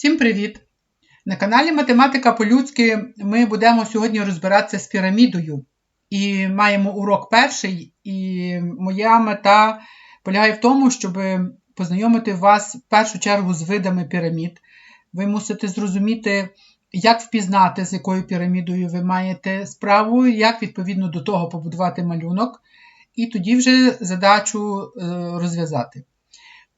Всім привіт! На каналі Математика по-людськи ми будемо сьогодні розбиратися з пірамідою. І маємо урок перший, і моя мета полягає в тому, щоб познайомити вас в першу чергу з видами пірамід. Ви мусите зрозуміти, як впізнати, з якою пірамідою ви маєте справу, як відповідно до того побудувати малюнок, і тоді вже задачу е, розв'язати.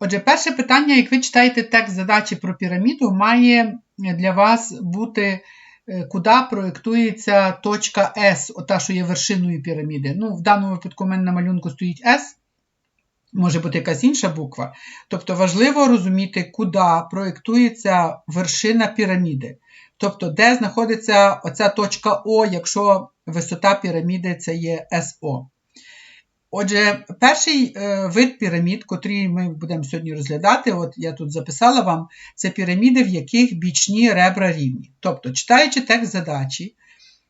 Отже, перше питання, як ви читаєте текст задачі про піраміду, має для вас бути, е, куди проєктується точка S, ота, що є вершиною піраміди. Ну, В даному випадку у мене на малюнку стоїть S, може бути якась інша буква. Тобто важливо розуміти, куди проєктується вершина піраміди. Тобто, де знаходиться оця точка О, якщо висота піраміди це є СО. Отже, перший е, вид пірамід, котрий ми будемо сьогодні розглядати, от я тут записала вам, це піраміди, в яких бічні ребра рівні. Тобто, читаючи текст задачі,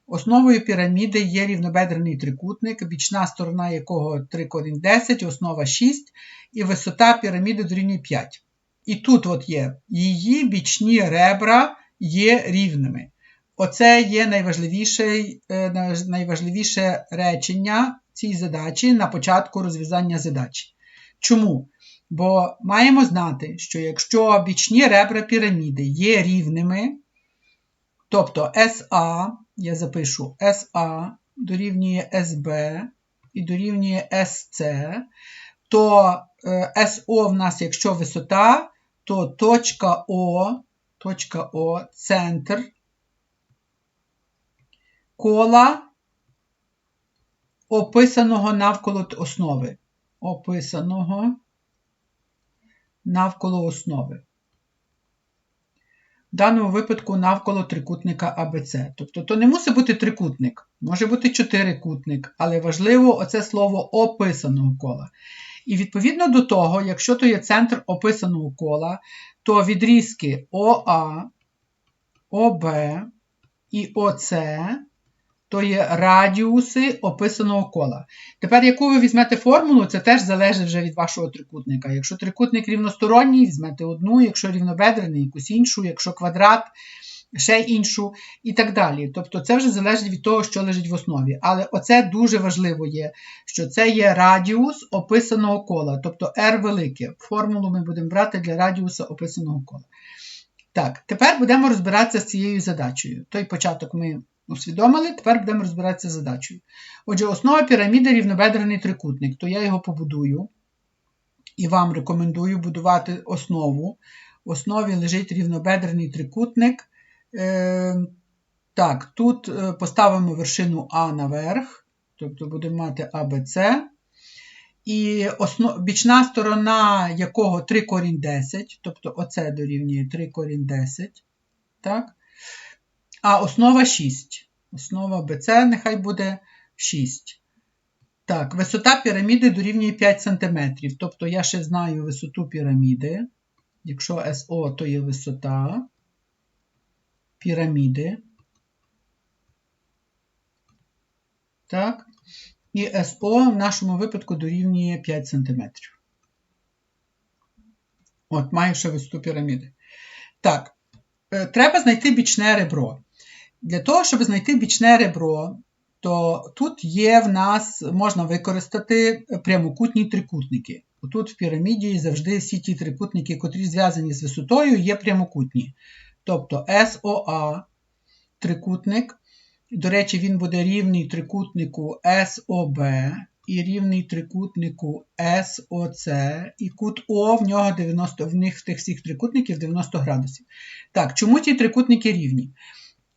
основою піраміди є рівнобедрений трикутник, бічна сторона якого 3 корінь 10, основа 6, і висота піраміди дорівнює 5. І тут от є її бічні ребра є рівними. Оце є найважливіше, е, найважливіше речення цій задачі на початку розв'язання задачі. Чому? Бо маємо знати, що якщо бічні ребра піраміди є рівними, тобто SA, я запишу SA дорівнює SB і дорівнює SC, то SO в нас, якщо висота, то точка О, точка О, центр кола описаного навколо основи. Описаного навколо основи. В даному випадку навколо трикутника АБЦ. Тобто, то не мусить бути трикутник, може бути чотирикутник, але важливо оце слово описаного кола. І відповідно до того, якщо то є центр описаного кола, то відрізки ОА, ОБ і ОЦ то є радіуси описаного кола. Тепер, яку ви візьмете формулу, це теж залежить вже від вашого трикутника. Якщо трикутник рівносторонній, візьмете одну, якщо рівнобедрений, якусь іншу, якщо квадрат, ще іншу і так далі. Тобто це вже залежить від того, що лежить в основі. Але оце дуже важливо є, що це є радіус описаного кола, тобто R велике. Формулу ми будемо брати для радіуса описаного кола. Так, тепер будемо розбиратися з цією задачею. Той початок ми усвідомили, тепер будемо розбиратися з задачею. Отже, основа піраміди рівнобедрений трикутник, то я його побудую і вам рекомендую будувати основу. В основі лежить рівнобедрений трикутник. Е, Так, тут е, поставимо вершину А наверх, тобто будемо мати АБЦ. І основ... бічна сторона якого 3 корінь 10, тобто оце дорівнює 3 корінь 10. Так? А основа 6. Основа БЦ нехай буде 6. Так, висота піраміди дорівнює 5 см. Тобто я ще знаю висоту піраміди. Якщо СО, то є висота піраміди. Так. І СО в нашому випадку дорівнює 5 см. От, маю ще висоту піраміди. Так, е, треба знайти бічне ребро. Для того, щоб знайти бічне ребро, то тут є в нас, можна використати прямокутні трикутники. Тут в піраміді завжди всі ті трикутники, котрі зв'язані з висотою, є прямокутні. Тобто SOA трикутник. До речі, він буде рівний трикутнику SOB і рівний трикутнику SOC, і кут О в нього 90, в них в тих всіх трикутників 90 градусів. Так, чому ті трикутники рівні?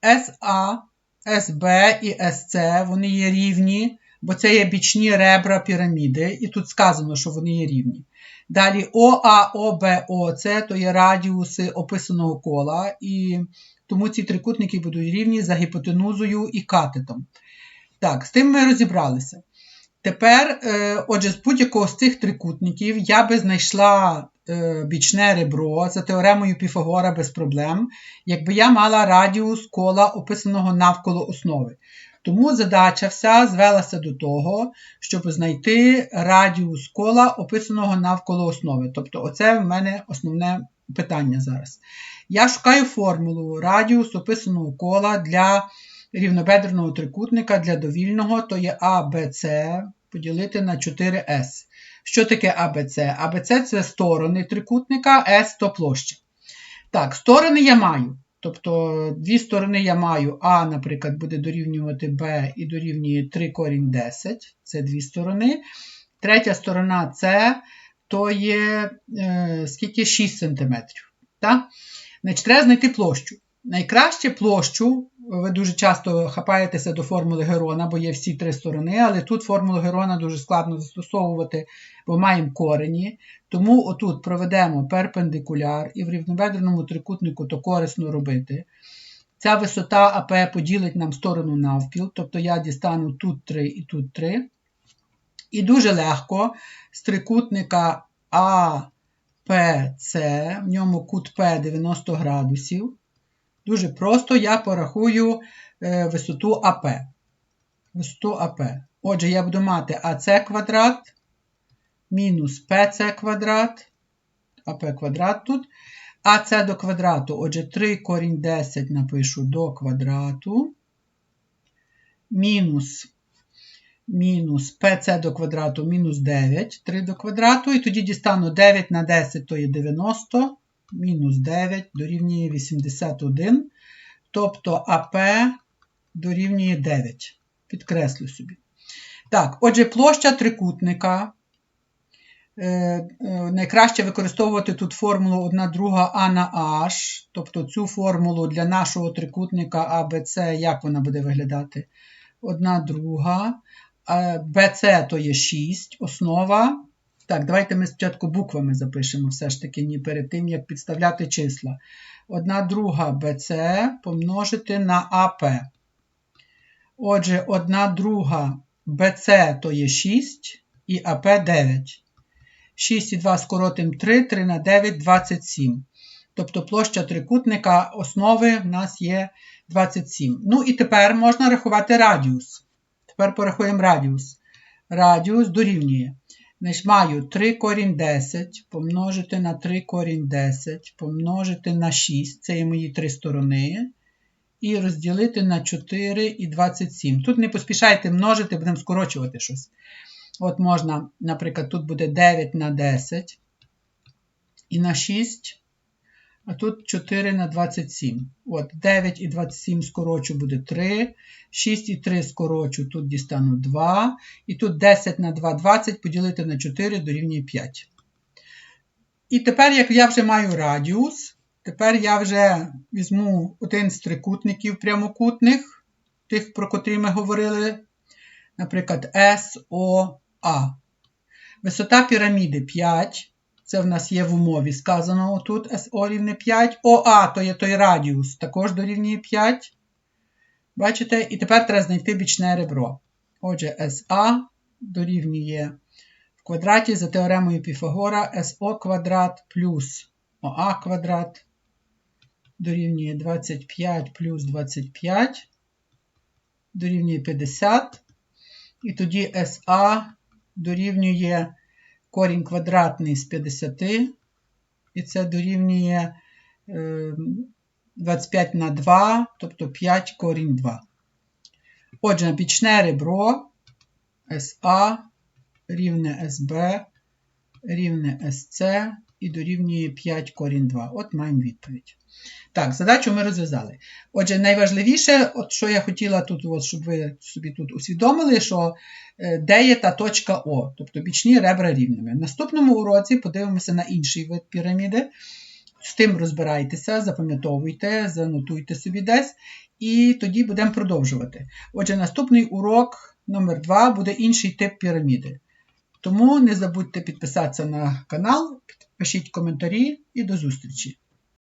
SA, SB і SC вони є рівні, бо це є бічні ребра піраміди, і тут сказано, що вони є рівні. Далі ОА, ОБ, ОЦ то є радіуси описаного кола, і тому ці трикутники будуть рівні за гіпотенузою і катетом. Так, з тим ми розібралися. Тепер, е, отже, з будь-якого з цих трикутників я би знайшла бічне ребро за теоремою Піфагора без проблем, якби я мала радіус кола, описаного навколо основи. Тому задача вся звелася до того, щоб знайти радіус кола, описаного навколо основи. Тобто, оце в мене основне питання зараз. Я шукаю формулу радіус описаного кола для рівнобедреного трикутника для довільного, то є АБЦ поділити на 4С. Що таке АБЦ? АБЦ це сторони трикутника, С то площа. Так, сторони я маю. Тобто дві сторони я маю А, наприклад, буде дорівнювати Б і дорівнює 3 корінь 10. Це дві сторони. Третя сторона С, то є е, скільки 6 см. Значить, Треба знайти площу. Найкраще площу, ви дуже часто хапаєтеся до формули Герона, бо є всі три сторони, але тут формулу Герона дуже складно застосовувати, бо маємо корені. Тому отут проведемо перпендикуляр і в рівнобедреному трикутнику то корисно робити. Ця висота АП поділить нам сторону навпіл, тобто я дістану тут 3 і тут 3. І дуже легко з трикутника АПЦ, в ньому кут П 90 градусів. Дуже просто я порахую е, висоту АП. Висоту АП. Отже, я буду мати АС квадрат мінус ПС квадрат, АП квадрат тут. АС до квадрату, отже, 3 корінь 10 напишу до квадрату. Мінус мінус PC до квадрату мінус 9, 3 до квадрату. І тоді дістану 9 на 10, то є 90 мінус 9 дорівнює 81. Тобто АП дорівнює 9. Підкреслю собі. Так, отже, площа трикутника. Е, е, найкраще використовувати тут формулу 1 друга А на H, тобто цю формулу для нашого трикутника ABC, як вона буде виглядати? 1 друга. BC то є 6, основа так, давайте ми спочатку буквами запишемо все ж таки, ні перед тим, як підставляти числа. Одна друга BC помножити на АП. Отже, одна друга BC то є 6 і АП 9. 6 і 2 скоротим 3, 3 на 9 27. Тобто площа трикутника основи в нас є 27. Ну і тепер можна рахувати радіус. Тепер порахуємо радіус. Радіус дорівнює. Значить, маю 3 корінь 10 помножити на 3 корінь 10, помножити на 6, це є мої три сторони. І розділити на 4 і 27. Тут не поспішайте множити, будемо скорочувати щось. От можна, наприклад, тут буде 9 на 10 і на 6 а тут 4 на 27. От, 9 і 27 скорочу буде 3. 6 і 3 скорочу, тут дістану 2. І тут 10 на 2 20 поділити на 4 дорівнює 5. І тепер, як я вже маю радіус, тепер я вже візьму один з трикутників прямокутних, тих, про котрі ми говорили, наприклад, SOA. Висота піраміди 5. Це в нас є в умові сказано тут СО рівне 5. ОА то є той радіус, також дорівнює 5. Бачите? І тепер треба знайти бічне ребро. Отже, СА дорівнює в квадраті за теоремою Піфагора СО квадрат плюс ОА квадрат дорівнює 25 плюс 25, дорівнює 50. І тоді СА дорівнює корінь квадратний з 50, і це дорівнює 25 ем, на 2, тобто 5 корінь 2. Отже, напічне ребро СА рівне СБ рівне СЦ і дорівнює 5 корінь 2. От маємо відповідь. Так, задачу ми розв'язали. Отже, найважливіше, от що я хотіла тут, от, щоб ви собі тут усвідомили, що е, де є та точка О, тобто бічні ребра рівними. В наступному уроці подивимося на інший вид піраміди. З тим розбирайтеся, запам'ятовуйте, занотуйте собі десь, і тоді будемо продовжувати. Отже, наступний урок номер 2 буде інший тип піраміди. Тому не забудьте підписатися на канал, пишіть коментарі і до зустрічі!